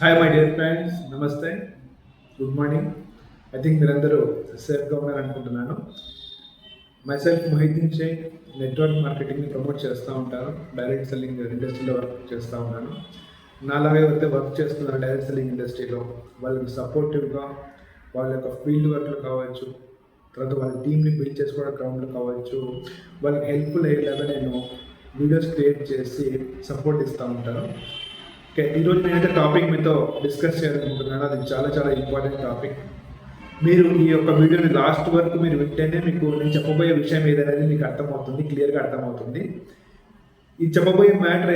Hi my dear friends namaste good morning I think మీరందరూ సేఫ్గా ఉన్నారనుకుంటున్నాను అనుకుంటున్నాను మైసెల్ఫ్ మొహిద్దీన్ షేక్ నెట్వర్క్ మార్కెటింగ్ని ప్రమోట్ చేస్తూ ఉంటాను. డైరెక్ట్ సెల్లింగ్ ఇండస్ట్రీలో వర్క్ చేస్తూ ఉన్నాను. నాలాగే అయితే వర్క్ చేస్తున్నారు డైరెక్ట్ సెల్లింగ్ ఇండస్ట్రీలో వాళ్ళకి సపోర్టివ్గా వాళ్ళ యొక్క ఫీల్డ్ వర్క్లు కావచ్చు తర్వాత వాళ్ళ టీమ్ని బిల్డ్ చేసుకోవడం గ్రౌండ్లో కావచ్చు వాళ్ళకి హెల్ప్ఫుల్ అయ్యేలాగా నేను వీడియోస్ క్రియేట్ చేసి సపోర్ట్ ఇస్తూ ఉంటాను. ఓకే ఈరోజు నేనైతే టాపిక్ మీతో డిస్కస్ చేయాలనుకుంటున్నాను. అది చాలా చాలా ఇంపార్టెంట్ టాపిక్ మీరు ఈ యొక్క వీడియోని లాస్ట్ వరకు మీరు వింటేనే మీకు నేను చెప్పబోయే విషయం ఏదనేది మీకు అర్థమవుతుంది క్లియర్గా అర్థమవుతుంది. ఈ చెప్పబోయే మ్యాటర్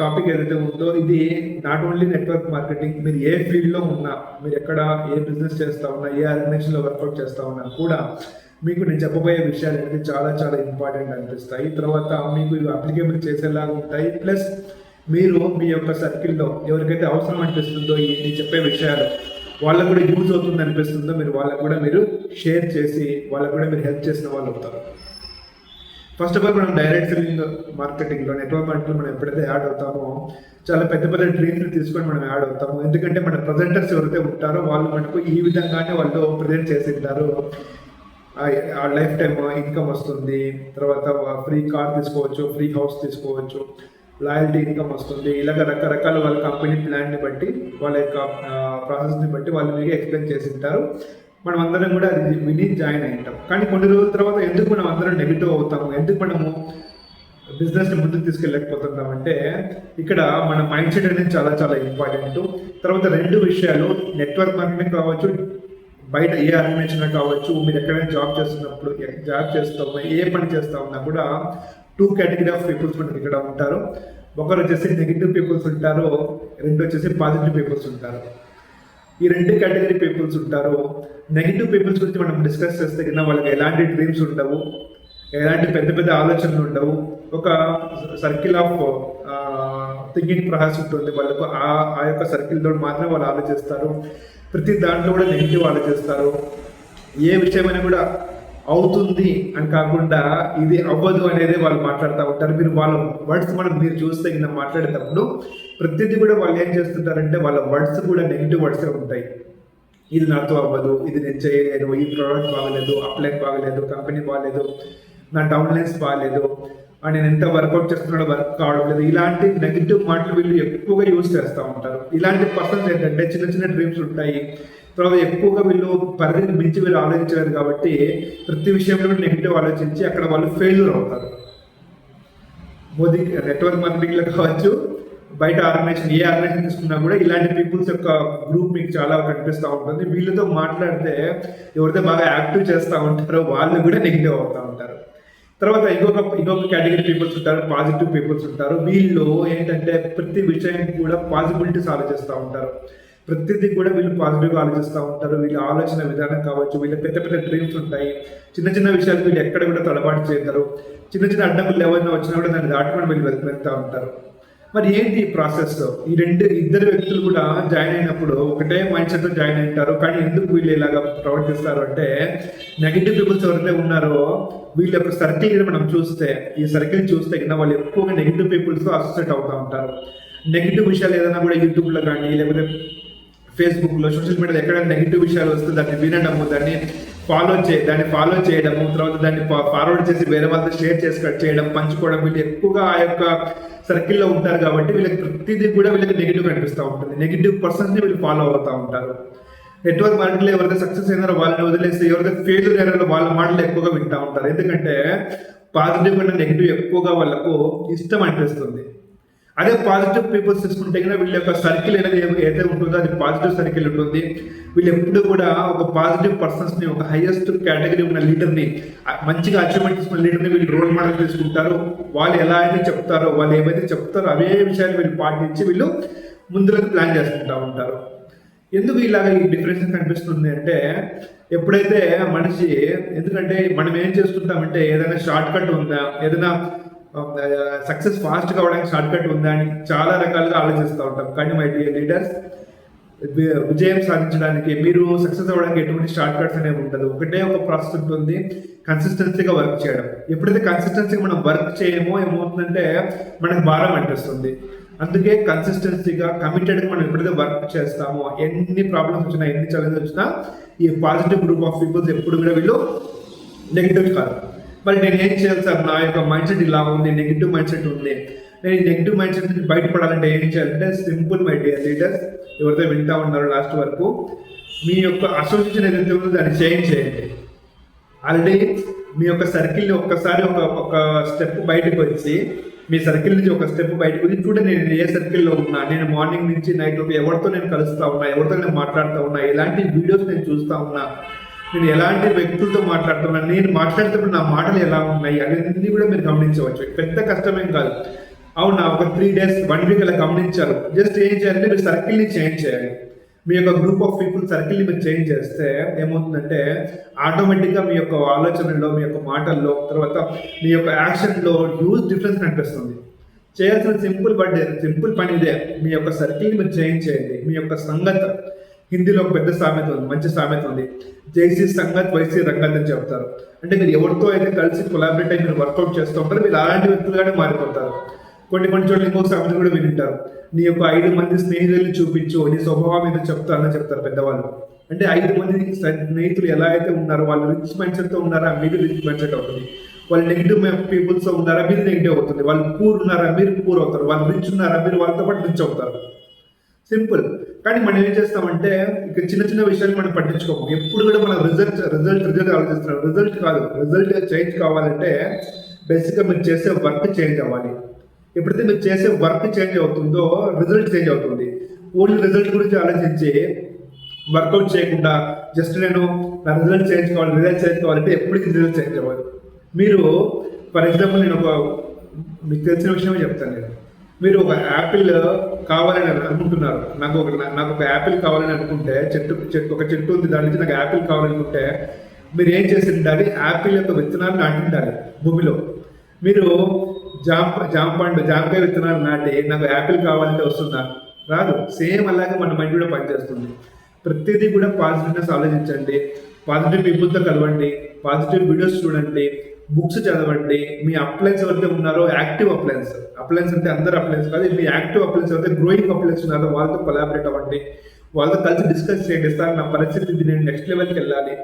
టాపిక్ ఏదైతే ఉందో ఇది నాట్ ఓన్లీ నెట్వర్క్ మార్కెటింగ్ మీరు ఏ ఫీల్డ్లో ఉన్నా మీరు ఎక్కడ ఏ బిజినెస్ చేస్తూ ఉన్నా ఏ ఆర్గనైజేషన్లో వర్కౌట్ చేస్తా ఉన్నా కూడా మీకు నేను చెప్పబోయే విషయాలు అనేది చాలా చాలా ఇంపార్టెంట్ అనిపిస్తాయి. తర్వాత మీకు ఇవి అప్లికేబుల్ చేసేలాగా ఉంటాయి. ప్లస్ మీరు మీ యొక్క సర్కిల్లో ఎవరికైతే అవసరం అనిపిస్తుందో ఈ చెప్పే విషయాలు వాళ్ళకు కూడా యూజ్ అవుతుంది అనిపిస్తుందో మీరు వాళ్ళకు కూడా మీరు షేర్ చేసి వాళ్ళకు కూడా మీరు హెల్ప్ చేసిన వాళ్ళు అవుతారు. ఫస్ట్ ఆఫ్ ఆల్ మనం డైరెక్ట్ సెల్లింగ్ మార్కెటింగ్లో నెట్వర్క్ మార్కెటింగ్ మనం ఎప్పుడైతే యాడ్ అవుతామో చాలా పెద్ద పెద్ద డ్రీమ్స్ తీసుకొని మనం యాడ్ అవుతాము. ఎందుకంటే మన ప్రజెంటర్స్ ఎవరైతే ఉంటారో వాళ్ళు మనకు ఈ విధంగానే వాళ్ళు ప్రజెంట్ చేసి ఉంటారు. ఆ లైఫ్ టైమ్ ఇన్కమ్ వస్తుంది తర్వాత ఫ్రీ కార్ తీసుకోవచ్చు ఫ్రీ హౌస్ తీసుకోవచ్చు. లాయల్టీ ఇన్కమ్ వస్తుంది. ఇలాగ రకరకాల వాళ్ళ కంపెనీ ప్లాన్ని బట్టి వాళ్ళ యొక్క ప్రాసెస్ని బట్టి వాళ్ళు మీకు ఎక్స్ప్లెయిన్ చేసి ఉంటారు మనం అందరం కూడా అది విని జాయిన్ అయి ఉంటాం కానీ కొన్ని రోజుల తర్వాత ఎందుకు మనం అందరం నెగిటివ్ అవుతాము? ఎందుకు మనము బిజినెస్ని ముందుకు తీసుకెళ్ళకపోతున్నాం అంటే ఇక్కడ మన మైండ్ సెట్ అనేది చాలా చాలా ఇంపార్టెంట్. తర్వాత రెండు విషయాలు నెట్వర్క్ మార్కెటింగ్ కావచ్చు బయట ఏ ఆర్గనైజేషన్ కావచ్చు మీరు ఎక్కడైనా జాబ్ చేస్తున్నప్పుడు జాబ్ చేస్తావు ఏ పని చేస్తా ఉన్నా కూడా టూ కేటగిరీ ఆఫ్ పీపుల్స్ మనకి ఇక్కడ ఉంటారు. ఒకరు వచ్చేసి నెగిటివ్ పీపుల్స్ ఉంటారు రెండు వచ్చేసి పాజిటివ్ పీపుల్స్ ఉంటారు. ఈ రెండు కేటగిరీ పీపుల్స్ ఉంటారు. నెగిటివ్ పీపుల్స్ గురించి మనం డిస్కస్ చేస్తే కింద వాళ్ళకి ఎలాంటి డ్రీమ్స్ ఉండవు ఎలాంటి పెద్ద పెద్ద ఆలోచనలు ఉండవు. ఒక సర్కిల్ ఆఫ్ థింకింగ్ ప్రాసెస్ ఉంటుంది. వాళ్ళకు ఆ ఆ యొక్క సర్కిల్తో మాత్రమే వాళ్ళు ఆలోచిస్తారు. ప్రతి దాంట్లో కూడా నెగిటివ్ ఆలోచిస్తారు. ఏ విషయమైనా కూడా అవుతుంది అని కాకుండా ఇది అవ్వదు అనేది వాళ్ళు మాట్లాడుతూ ఉంటారు. మీరు వాళ్ళ వర్డ్స్ మనం మీరు చూస్తే కింద మాట్లాడేటప్పుడు ప్రతిదీ కూడా వాళ్ళు ఏం చేస్తుంటారంటే వాళ్ళ వర్డ్స్ కూడా నెగిటివ్ వర్డ్సే ఉంటాయి. ఇది నాతో అవ్వదు ఇది నేను చేయలేను ఈ ప్రోడక్ట్ బాగలేదు అప్లైన్ బాగలేదు కంపెనీ బాగలేదు నా డౌన్లైన్స్ బాగలేదు నేను ఎంత వర్కౌట్ చేస్తున్నాడో వర్క్ కావడం లేదు. ఇలాంటి నెగిటివ్ మాటలు వీళ్ళు ఎక్కువగా యూజ్ చేస్తూ ఉంటారు. ఇలాంటి పర్సన్స్ ఏంటంటే చిన్న చిన్న డ్రీమ్స్ ఉంటాయి. తర్వాత ఎక్కువగా వీళ్ళు పరిధిని మించి వీళ్ళు ఆలోచించలేదు కాబట్టి ప్రతి విషయంలో నెగిటివ్ ఆలోచించి అక్కడ వాళ్ళు ఫెయిల్యూర్ అవుతారు. మోదీ నెట్వర్క్ మార్కెటింగ్లో కావచ్చు బయట ఆర్గనైజేషన్ ఏ ఆర్గనైజేషన్ తీసుకున్నా కూడా ఇలాంటి పీపుల్స్ యొక్క గ్రూప్ మీకు చాలా కనిపిస్తూ ఉంటుంది. వీళ్ళతో మాట్లాడితే ఎవరైతే బాగా యాక్టివ్ చేస్తూ ఉంటారో వాళ్ళు కూడా నెగిటివ్ అవుతూ ఉంటారు. తర్వాత ఇంకొక ఇంకొక కేటగిరీ పీపుల్స్ ఉంటారు పాజిటివ్ పీపుల్స్ ఉంటారు. వీళ్ళు ఏంటంటే ప్రతి విషయం కూడా పాసిబిలిటీస్ ఆలోచిస్తూ ఉంటారు. ప్రతిదీ కూడా వీళ్ళు పాజిటివ్గా ఆలోచిస్తూ ఉంటారు. వీళ్ళు ఆలోచన విధానం కావచ్చు వీళ్ళ పెద్ద పెద్ద డ్రీమ్స్ ఉంటాయి. చిన్న చిన్న విషయాలు వీళ్ళు ఎక్కడ కూడా తడబాటు చేయగలరు. చిన్న చిన్న అడ్డంకులు ఎవరైనా వచ్చినా కూడా దాన్ని దాటుకొని వీళ్ళు వెళ్తూ ఉంటారు. మరి ఏంటి ఈ ప్రాసెస్ ఈ రెండు ఇద్దరు వ్యక్తులు కూడా జాయిన్ అయినప్పుడు ఒకటే మైండ్ సెట్తో జాయిన్ అయింటారు కానీ ఎందుకు వీళ్ళు ఇలాగా ప్రవర్తిస్తారు అంటే నెగిటివ్ పీపుల్స్ ఎవరైతే ఉన్నారో వీళ్ళ యొక్క సర్కిల్ మనం చూస్తే ఈ సర్కిల్ చూస్తే కింద వాళ్ళు ఎక్కువగా నెగిటివ్ పీపుల్స్తో అసోసియేట్ అవుతూ ఉంటారు. నెగిటివ్ విషయాలు ఏదైనా కూడా యూట్యూబ్లో కానీ లేకపోతే ఫేస్బుక్లో సోషల్ మీడియాలో ఎక్కడ నెగిటివ్ విషయాలు వస్తే దాన్ని వినడము దాన్ని ఫాలో చే దాన్ని ఫాలో చేయడము తర్వాత దాన్ని ఫార్వర్డ్ చేసి వేరే వాళ్ళతో షేర్ చేసి కట్ చేయడం పంచుకోవడం వీళ్ళు ఎక్కువగా ఆ యొక్క సర్కిల్లో ఉంటారు కాబట్టి వీళ్ళకి ప్రతిదీ కూడా వీళ్ళకి నెగిటివ్ కనిపిస్తూ ఉంటుంది. నెగిటివ్ పర్సన్స్ని వీళ్ళు ఫాలో అవుతూ ఉంటారు. నెట్వర్క్ మార్కెట్లో ఎవరైతే సక్సెస్ అయినారో వాళ్ళని వదిలేసి ఎవరైతే ఫెయిల్యూర్ అయినారో వాళ్ళ మాటలు ఎక్కువగా వింటూ ఉంటారు. ఎందుకంటే పాజిటివ్ కన్నా నెగిటివ్ ఎక్కువగా వాళ్ళకు ఇష్టం అనిపిస్తుంది. అదే పాజిటివ్ పీపుల్స్ తీసుకుంటే కనుక వీళ్ళ యొక్క సర్కిల్ అనేది ఏదైతే ఉంటుందో అది పాజిటివ్ సర్కిల్ ఉంటుంది. వీళ్ళు ఎప్పుడు కూడా ఒక పాజిటివ్ పర్సన్స్ని ఒక హైయెస్ట్ కేటగిరీ ఉన్న లీడర్ని మంచిగా అచీవ్మెంట్ తీసుకున్న లీడర్ని వీళ్ళు రోల్ మోడల్ తీసుకుంటారు. వాళ్ళు ఎలా అయితే చెప్తారో వాళ్ళు ఏవైతే చెప్తారో అవే విషయాలు వీళ్ళు పాటించి వీళ్ళు ముందులకు ప్లాన్ చేసుకుంటూ ఉంటారు. ఎందుకు ఇలాగ ఈ డిఫరెన్స్ కనిపిస్తుంది అంటే ఎప్పుడైతే మనిషి ఎందుకంటే మనం ఏం చేస్తుంటామంటే ఏదైనా షార్ట్ కట్ ఉందా ఏదైనా సక్సెస్ ఫాస్ట్ కావడానికి షార్ట్ కట్ ఉందా అని చాలా రకాలుగా ఆలోచిస్తూ ఉంటాం. కానీ మై డియర్ లీడర్స్ విజయం సాధించడానికి మీరు సక్సెస్ అవ్వడానికి ఎటువంటి షార్ట్ కట్స్ అనేవి ఉండదు. ఒకటే ఒక ప్రాసెస్ ఉంటుంది కన్సిస్టెన్సీగా వర్క్ చేయడం. ఎప్పుడైతే కన్సిస్టెన్సీగా మనం వర్క్ చేయమో ఏమవుతుందంటే మనకు భారం అనిపిస్తుంది అందుకే కన్సిస్టెన్సీగా కమిటెడ్గా మనం ఎప్పుడైతే వర్క్ చేస్తామో ఎన్ని ప్రాబ్లమ్స్ వచ్చినా ఎన్ని ఛాలెంజెస్ వచ్చినా ఈ పాజిటివ్ గ్రూప్ ఆఫ్ పీపుల్స్ ఎప్పుడు కూడా వీళ్ళు నెగిటివ్ కాదు. మరి నేను ఏం చేయాలి సార్? నా యొక్క మైండ్ సెట్ ఇలా ఉంది నెగిటివ్ మైండ్ సెట్ ఉంది. నేను ఈ నెగిటివ్ మైండ్ సెట్ నుంచి బయటపడాలంటే ఏం చేయాలంటే సింపుల్ మై డియర్ లీడర్స్ ఎవరైతే వింటా ఉన్నారో లాస్ట్ వరకు మీ యొక్క అసోసియేషన్ ఏదైతే ఉందో దాన్ని చేంజ్ చేయండి. ఆల్రెడీ మీ యొక్క సర్కిల్ని ఒక్కసారి ఒక ఒక స్టెప్ బయటకు వచ్చి మీ సర్కిల్ నుంచి ఒక స్టెప్ బయటకు వచ్చి చూడండి నేను ఏ సర్కిల్లో ఉన్నా నేను మార్నింగ్ నుంచి నైట్ వరకు ఎవరితో నేను కలుస్తా ఉన్నా ఎవరితో నేను మాట్లాడుతూ ఉన్నా ఇలాంటి వీడియోస్ నేను చూస్తా ఉన్నా నేను ఎలాంటి వ్యక్తులతో మాట్లాడుతున్నా నేను మాట్లాడుతున్నప్పుడు నా మాటలు ఎలా ఉన్నాయి అనేది కూడా మీరు గమనించవచ్చు. పెద్ద కష్టమేం కాదు. అవునా ఒక త్రీ డేస్ వన్ వీక్ అలా గమనించారు. జస్ట్ ఏం చేయాలంటే మీరు సర్కిల్ని చేంజ్ చేయాలి. మీ యొక్క గ్రూప్ ఆఫ్ పీపుల్ సర్కిల్ని మీరు చేంజ్ చేస్తే ఏమవుతుందంటే ఆటోమేటిక్గా మీ యొక్క ఆలోచనలో మీ యొక్క మాటల్లో తర్వాత మీ యొక్క యాక్షన్లో హ్యూజ్ డిఫరెన్స్ కనిపిస్తుంది. చేయాల్సిన సింపుల్ బట్ సింపుల్ పని ఇదే. మీ యొక్క సర్కిల్ని మీరు చేంజ్ చేయండి. మీ యొక్క సంగత. హిందీలో ఒక పెద్ద సామెత ఉంది మంచి సామెత ఉంది. జైసీ సంగత్ వైసీ రంగత్ అని చెప్తారు. అంటే మీరు ఎవరితో అయితే కలిసి కొలాబరేట్ అయి మీరు వర్కౌట్ చేస్తూ ఉంటారు మీరు అలాంటి వ్యక్తులుగానే మారిపోతారు. కొన్ని కొన్ని చోట్ల ఇంకో సామెత కూడా వింటారు నీ యొక్క ఐదు మంది స్నేహితులు చూపించు నీ స్వభావం ఏదో చెప్తానని చెప్తారు పెద్దవాళ్ళు. అంటే ఐదు మంది స్నేహితులు ఎలా అయితే ఉన్నారో వాళ్ళు రిచ్ మైండ్తో ఉన్నారా మీరు రిచ్ మైండ్ సెట్ అవుతుంది. వాళ్ళు నెగిటివ్ పీపుల్స్ ఉన్నారా మీరు నెగిటివ్ అవుతుంది. వాళ్ళు పూర్ ఉన్నారా మీరు పూర్ అవుతారు. వాళ్ళు రిచ్ ఉన్నారా మీరు వాళ్ళతో పాటు రిచ్ అవుతారు. సింపుల్ కానీ మనం ఏం చేస్తామంటే ఇక చిన్న చిన్న విషయాలు మనం పట్టించుకోము. ఎప్పుడు కూడా మనం రిజల్ట్ రిజల్ట్ రిజల్ట్ ఆలోచిస్తున్నాం. రిజల్ట్ కాదు. రిజల్ట్ చేంజ్ కావాలంటే బేసిక్గా మీరు చేసే వర్క్ చేంజ్ అవ్వాలి. ఎప్పుడైతే మీరు చేసే వర్క్ చేంజ్ అవుతుందో రిజల్ట్ చేంజ్ అవుతుంది. ఓన్లీ రిజల్ట్ గురించి ఆలోచించి వర్కౌట్ చేయకుండా జస్ట్ నేను నా రిజల్ట్ చేంజ్ కావాలి రిజల్ట్ చేంజ్ కావాలంటే ఎప్పటికీ రిజల్ట్ చేంజ్ అవ్వదు. మీరు ఫర్ ఎగ్జాంపుల్ నేను ఒక మీకు తెలిసిన విషయమే చెప్తాను నేను. మీరు ఒక యాపిల్ కావాలని అనుకుంటున్నారు. నాకు ఒక నాకు ఒక యాపిల్ కావాలని అనుకుంటే చెట్టు చెట్టు ఒక చెట్టు ఉంది దాని నుంచి నాకు యాపిల్ కావాలనుకుంటే మీరు ఏం చేసి ఉండాలి యాపిల్ యొక్క విత్తనాలు నాటి ఉండాలి భూమిలో. మీరు జాంప జామ జాంకాయ జామకాయ విత్తనాలు నాటి నాకు యాపిల్ కావాలంటే వస్తుందా? రాదు. సేమ్ అలాగే మన మైండ్ కూడా పనిచేస్తుంది. ప్రతిదీ కూడా పాజిటివ్నెస్ ఆలోచించండి. పాజిటివ్ పీపుల్తో కలవండి. పాజిటివ్ వీడియోస్ చూడండి. బుక్స్ చదవండి మీ అప్లయన్స్ ఎవరైతే ఉన్నారో యాక్టివ్ అప్లయన్స్ అప్లయన్స్ అంటే అందరు అప్లయన్స్ కాదు మీ యాక్టివ్ అప్లయన్స్ అయితే గ్రోయింగ్ అప్లయన్స్ ఉన్నారో వాళ్ళతో కొలాబరేట్ అవ్వండి వాళ్ళతో కలిసి డిస్కస్ చేయండి సార్ నా పరిస్థితి నేను నెక్స్ట్ లెవెల్కి వెళ్ళాలి.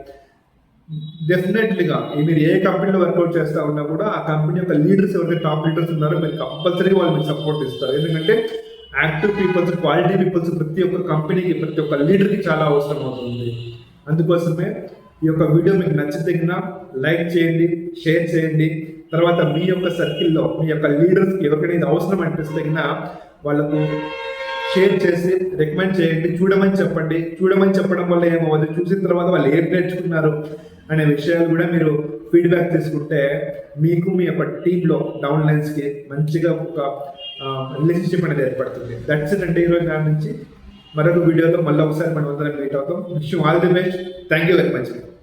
డెఫినెట్లీగా మీరు ఏ కంపెనీలో వర్కౌట్ చేస్తా ఉన్నా కూడా ఆ కంపెనీ యొక్క లీడర్స్ ఎవరైతే టాప్ లీడర్స్ ఉన్నారో మీరు కంపల్సరీ వాళ్ళు మీకు సపోర్ట్ ఇస్తారు. ఎందుకంటే యాక్టివ్ పీపుల్స్ క్వాలిటీ పీపుల్స్ ప్రతి ఒక్క కంపెనీకి ప్రతి ఒక్క లీడర్కి చాలా అవసరం అవుతుంది. అందుకోసమే ఈ యొక్క వీడియో మీకు నచ్చితే లైక్ చేయండి షేర్ చేయండి. తర్వాత మీ యొక్క సర్కిల్లో మీ యొక్క లీడర్స్కి ఎవరికైనా ఇది అవసరం అనిపిస్తే వాళ్ళకు షేర్ చేసి రికమెండ్ చేయండి చూడమని చెప్పండి. చూడమని చెప్పడం వల్ల ఏమవుతుంది చూసిన తర్వాత వాళ్ళు ఏం నేర్చుకున్నారు అనే విషయాలు కూడా మీరు ఫీడ్బ్యాక్ తీసుకుంటే మీకు మీ యొక్క టీంలో డౌన్ లైన్స్కి మంచిగా ఒక రిలేషన్షిప్ అనేది ఏర్పడుతుంది. దట్స్ ఇట్ అంటే ఈరోజు దాని నుంచి. మరొక వీడియోతో మళ్ళీ ఒకసారి మనం అందరం మీట్ అవుతాం. విషయం all the best thank you very much